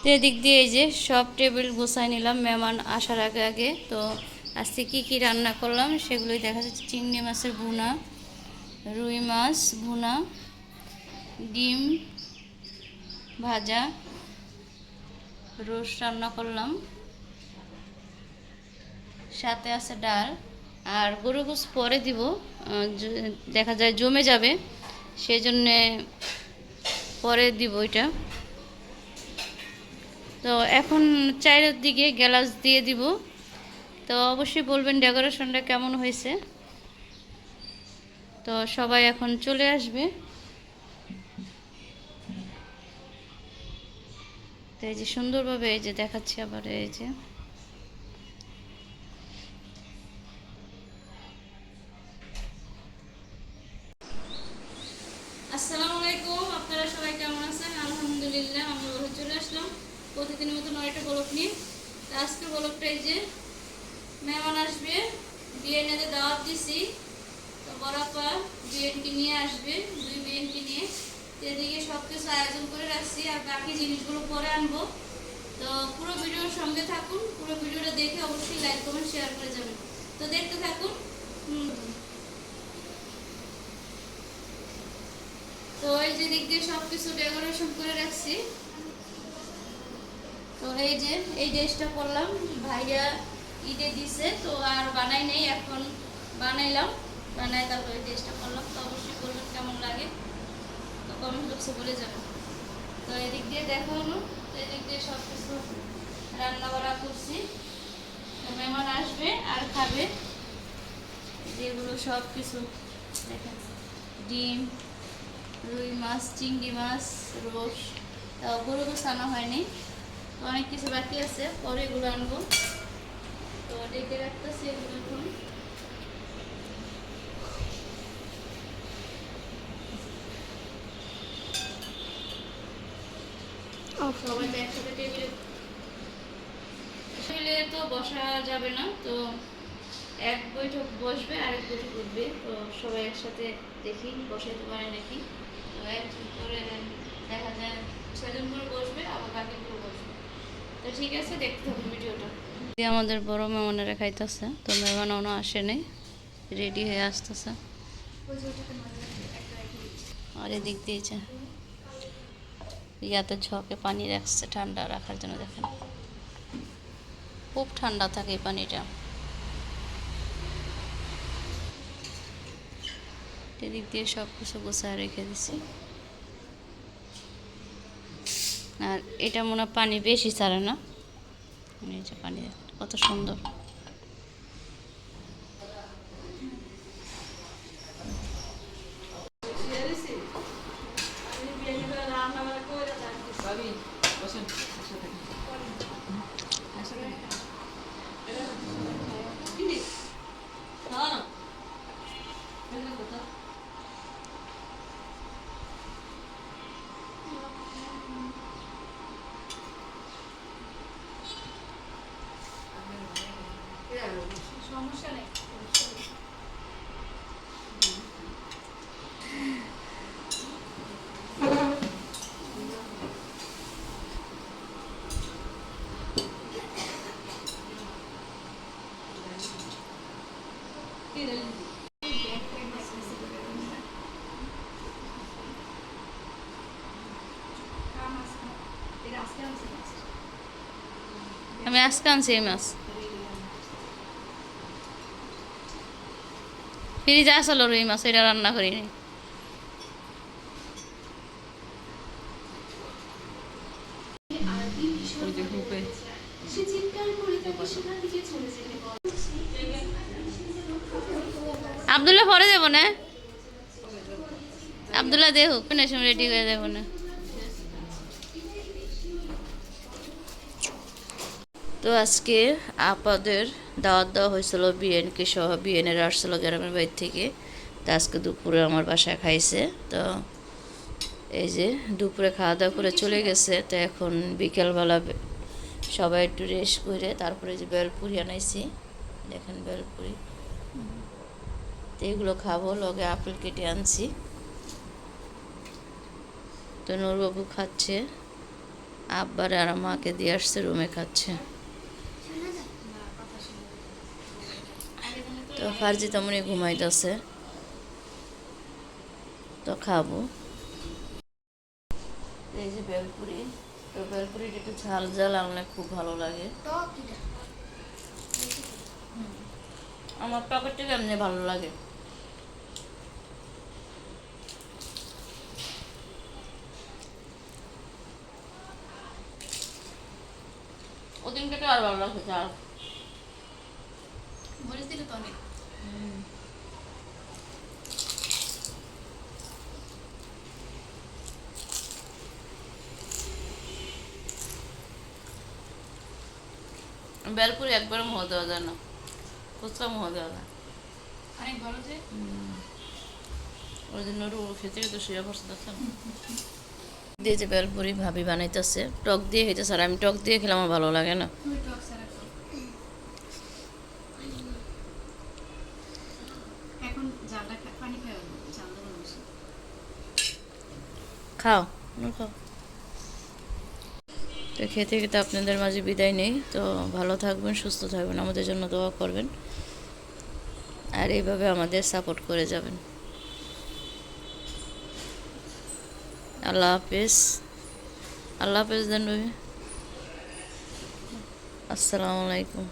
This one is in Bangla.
তো এদিক দিয়ে এই যে সব টেবিল গোছাই নিলাম, মেহমান আসার আগে আগে। তো আজকে কি কি রান্না করলাম সেগুলোই দেখা যাচ্ছে। চিংড়ি মাছের ভুনা, রুই মাছ ভুনা, ডিম ভাজা, রোস্ট রান্না করলাম। সাথে আছে ডাল। আর গরু গোস পরে দিব দেখা যায় জমে যাবে, সেজন্যে পরে দিব এটা তো এখন চায়ের দিকে গ্যালাস দিয়ে দিব। তো অবশ্যই বলবেন ডেকোরেশনটা কেমন হয়েছে। তো সবাই এখন চলে আসবে। তো এই যে সুন্দরভাবে এই যে দেখাচ্ছি আবার এই যে। আসসালামু আলাইকুম, আপনারা সবাই কেমন আছেন? আলহামদুলিল্লাহ আমরা চলে আসলাম। প্রতিদিনের মতো নয়টা বলক নিয়ে আজকে এই যে মেহমান আসবে বিএনএতে দাওয়াত দিছি। তো বরাপা বিএনকে নিয়ে আসবে, দুই বিএনকে নিয়ে। এদিকে সব কিছু আয়োজন করে রাখছি আর বাকি জিনিসগুলো পরে আনব। তো পুরো ভিডিওর সঙ্গে থাকুন, পুরো ভিডিওটা দেখে অবশ্যই লাইক কমেন্ট শেয়ার করে যাবেন। তো দেখতে থাকুন। তো এই যে দিক দিয়ে সব কিছু ডেকোরেশন করে রাখছি। তো এই যে, এই ড্রেসটা করলাম ভাইয়া ঈদে দিছে, তো আর বানাই নেই, এখন বানাইলাম। বানাই তারপর এই ড্রেসটা করলাম তো অবশ্যই বলবেন কেমন লাগে? তো কমেন্ট বক্সে বলে যাবেন। তো এদিক দিয়ে দেখা তো এদিক দিয়ে সব কিছু রান্না বান্না করছি। তো মেহমান আসবে আর খাবে। যেগুলো সব কিছু দেখেন। ডিম, রুই মাছ, চিংড়ি মাছ রোস তাও গরু গোস আনা হয়নি। তো অনেক কিছু বাকি আছে, পরে এগুলো আনব। তো ডেকে রাখতেছি এগুলো এখন। বসা যাবে না, তো এক বৈঠক বসবে বৈঠক উঠবে। তো সবাই একসাথে দেখি, বসাইতে পারে নাকি। তো দেখা যায় বসবে আবার বাকি করে বসবে ঠিক আছে, দেখতে ভিডিওটা। আমাদের বড় মেহমানেরা খাইতেছে, তো মেহমান অন্য আসে নেই, রেডি হয়ে আসতেছে। আর এদিক দিয়েছে ইয়াতে ঝকে পানি রাখছে, ঠান্ডা রাখার জন্য দেখেন। খুব ঠান্ডা থাকে এই পানিটা। এদিক দিয়ে সব কিছু গোছায় রেখে দিছি। আর এটা মনে হয় পানি বেশি ছাড়ে না। এই যে পানি কত সুন্দর। আমি আজকে আনছি এই মাছ। ফ্রিজে আসলো রুই মাছ, এটা রান্না করিনি আবদুল্লাহ পরে দেবো না? আবদুল্লাহ দেহ কোন সময় রেডি হয়ে যাব না। তো আজকে আপাদের দাওয়াত দেওয়া হয়েছিল বিএনকে সহ বিএনের আসছিল গ্রামের বাড়ি থেকে। তো আজকে দুপুরে আমার বাসায় খাইছে। তো এই যে দুপুরে খাওয়া দাওয়া করে চলে গেছে। তো এখন বিকেলবেলা সবাই একটু রেস্ট করে তারপরে যে বেলপুরি আনাইছি। দেখেন বেলপুরি। তো এগুলো খাব, লগে আপেল কেটে আনছি। তো নূরবাবু খাচ্ছে। আব্বারে আর মাকে দিয়ে আসছে, রুমে খাচ্ছে তো ফার্জি তেমনি ঘুমাইতেছে, তো খাব। এই যে বেলপুরি, তো বেলপুরিটা একটু ঝাল ঝাল আনলে খুব ভালো লাগে। আমার টকেরটা কেমনি ভালো লাগে? ওদিনকে আর ভালো লাগছে ঝাল। দিলে তো অনেক। বেলপুরি একবার মোহ দেওয়া যায় না। খুচরা মোহ দেওয়া যায় অনেক বড় যে ওই জন্য খেতে খেতে শুয়ে পড়ছে দেখছেন? দিয়ে যে বেলপুরি ভাবি বানাইতেছে টক দিয়ে খেতেছে আর আমি টক দিয়ে খেলে আমার ভালো লাগে না তুমি টক ছাড়া খাও এখন জালটা খা- পানি খাও জাল দেবো বেশি খাও। খাও। তো খেতে খেতে আপনাদের মাঝে বিদায় নেই। তো ভালো থাকবেন সুস্থ থাকবেন আমাদের জন্য দোয়া করবেন। আর এইভাবে আমাদের সাপোর্ট করে যাবেন। আল্লাহ হাফেজ। আল্লাহ হাফেজ দেন আসসালামু আলাইকুম।